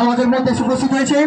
আমাদের মধ্যে উপস্থিত হয়েছেন।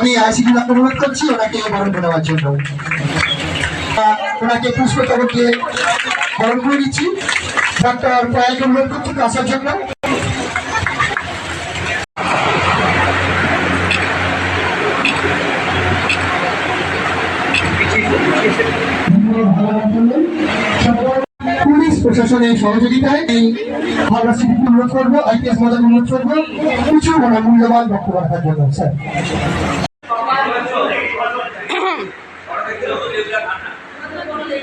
আমি আইসিডি ডাক্তার অনুরোধ করছি, ওনাকে বরণ করে নেওয়ার জন্য ওনাকে পুষ্পতরকে বরণ করে দিচ্ছি ডাক্তার কয়েক অনুরোধ করছি আসার জন্য। প্রশাসনের সহযোগিতায় এই অনুরোধ করব কিছু মূল্যবান বক্তব্য রাখার জন্য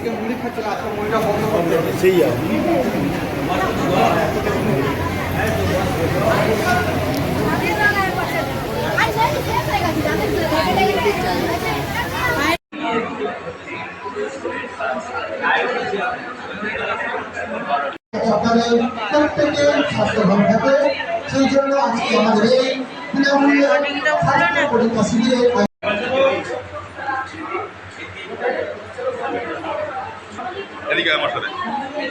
থেকে মুড়ি খাচ্ছিল আজকে মুড়িটা বন্ধ করতে সেই আপনাদের প্রত্যেকের স্বাস্থ্য ভালো থাকে সেই জন্য আজকে আমাদের এই বিনামূল্যে স্বাস্থ্য পরীক্ষা শিবিরে tarde.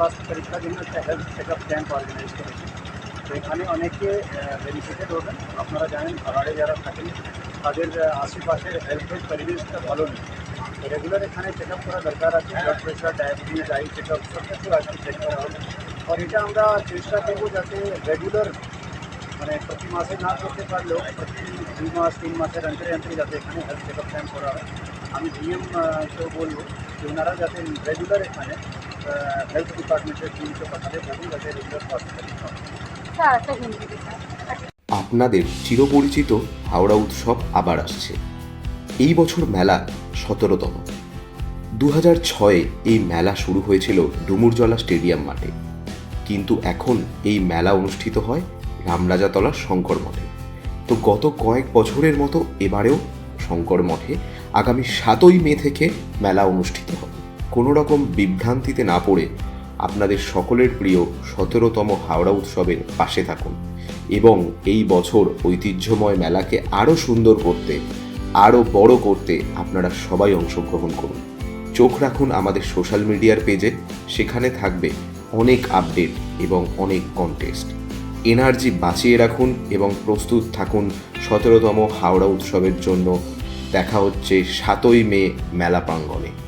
ভাগাড়ের লোকের স্বাস্থ্য পরীক্ষার জন্য একটা health check up camp organise করেছে তো এখানে অনেকে বেনিফিটেড হবেন আপনারা জানেন ভাগাড়ে যারা থাকেন তাদের আহ, আশেপাশের হেলথের পরিবেশটা ভালো নেই। তো রেগুলার এখানে চেক আপ করা দরকার আছে। Blood pressure diabetes eye check up সব কিছু আজকে চেক করা হবে। আর এটা আমরা চেষ্টা করব যাতে রেগুলার মানে প্রতি মাসে না করতে পারলেও প্রতি দুই মাস তিন মাসের অন্তরে অন্তরে যাতে এখানে হেলথ চেক আপ ক্যাম্প করা হয়। আমি ডিএম কেও বলব যে ওনারা যাতে রেগুলার এখানে হেলথ ডিপার্টমেন্টের টিমকে বলুন যাতে রেগুলার হয়। আপনাদের চিরপরিচিত হাওড়া উৎসব আবার আসছে। এই বছর মেলা সতেরোতম। দু হাজার ছয়ে এই মেলা শুরু হয়েছিল ডুমুরজলা স্টেডিয়াম মাঠে। কিন্তু এখন এই মেলা অনুষ্ঠিত হয় রামরাজাতলা শঙ্কর মঠে। তো গত কয়েক বছরের মতো এবারেও শঙ্কর মঠে আগামী সাতই মে থেকে মেলা অনুষ্ঠিত হবে কোনো রকম বিভ্রান্তিতে না পড়ে আপনাদের সকলের প্রিয় সতেরোতম হাওড়া উৎসবের পাশে থাকুন এবং এই বছর ঐতিহ্যময় মেলাকে আরও সুন্দর করতে, আরও বড় করতে আপনারা সবাই অংশগ্রহণ করুন। চোখ রাখুন আমাদের সোশ্যাল মিডিয়ার পেজে, সেখানে থাকবে অনেক আপডেট এবং অনেক কন্টেস্ট এনার্জি বাঁচিয়ে রাখুন এবং প্রস্তুত থাকুন সতেরোতম হাওড়া উৎসবের জন্য। দেখা হচ্ছে সাতই মে মেলা প্রাঙ্গণে।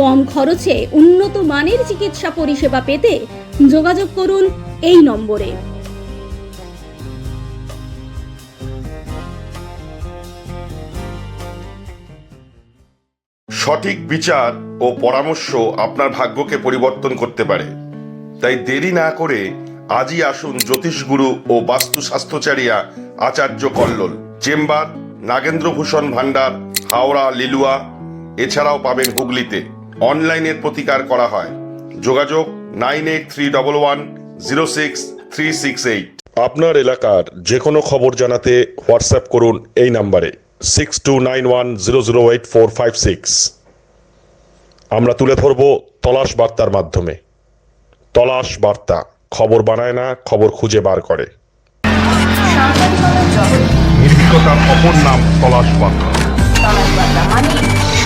কম খরচে উন্নত মানের চিকিৎসা পরিষেবা পেতে যোগাযোগ করুন এই নম্বরে। সঠিক বিচার ও পরামর্শ আপনার ভাগ্যকে পরিবর্তন করতে পারে। তাই দেরি না করে আজই আসুন জ্যোতিষগুরু ও বাস্তু স্বাস্থ্যচারিয়া আচার্য কল্লোল, চেম্বার, নাগেন্দ্রভূষণ ভান্ডার হাওড়া, লিলুয়া, এছাড়াও পাবেন হুগলিতে। অনলাইনের প্রতিকার করা হয়। যোগাযোগ nine eight three double one zero six three six eight. আপনার এলাকার যে কোনো খবর জানাতে হোয়াটসঅ্যাপ করুন এই নাম্বারে six two nine one zero zero eight four five six আমরা তুলে ধরব তলাশ বার্তার মাধ্যমে। তলাশ বার্তা খবর বানায় না খবর খুঁজে বার করে। নির্ভীকতার অপর নাম তলাশ বার্তা। তলাশ বার্তা মানে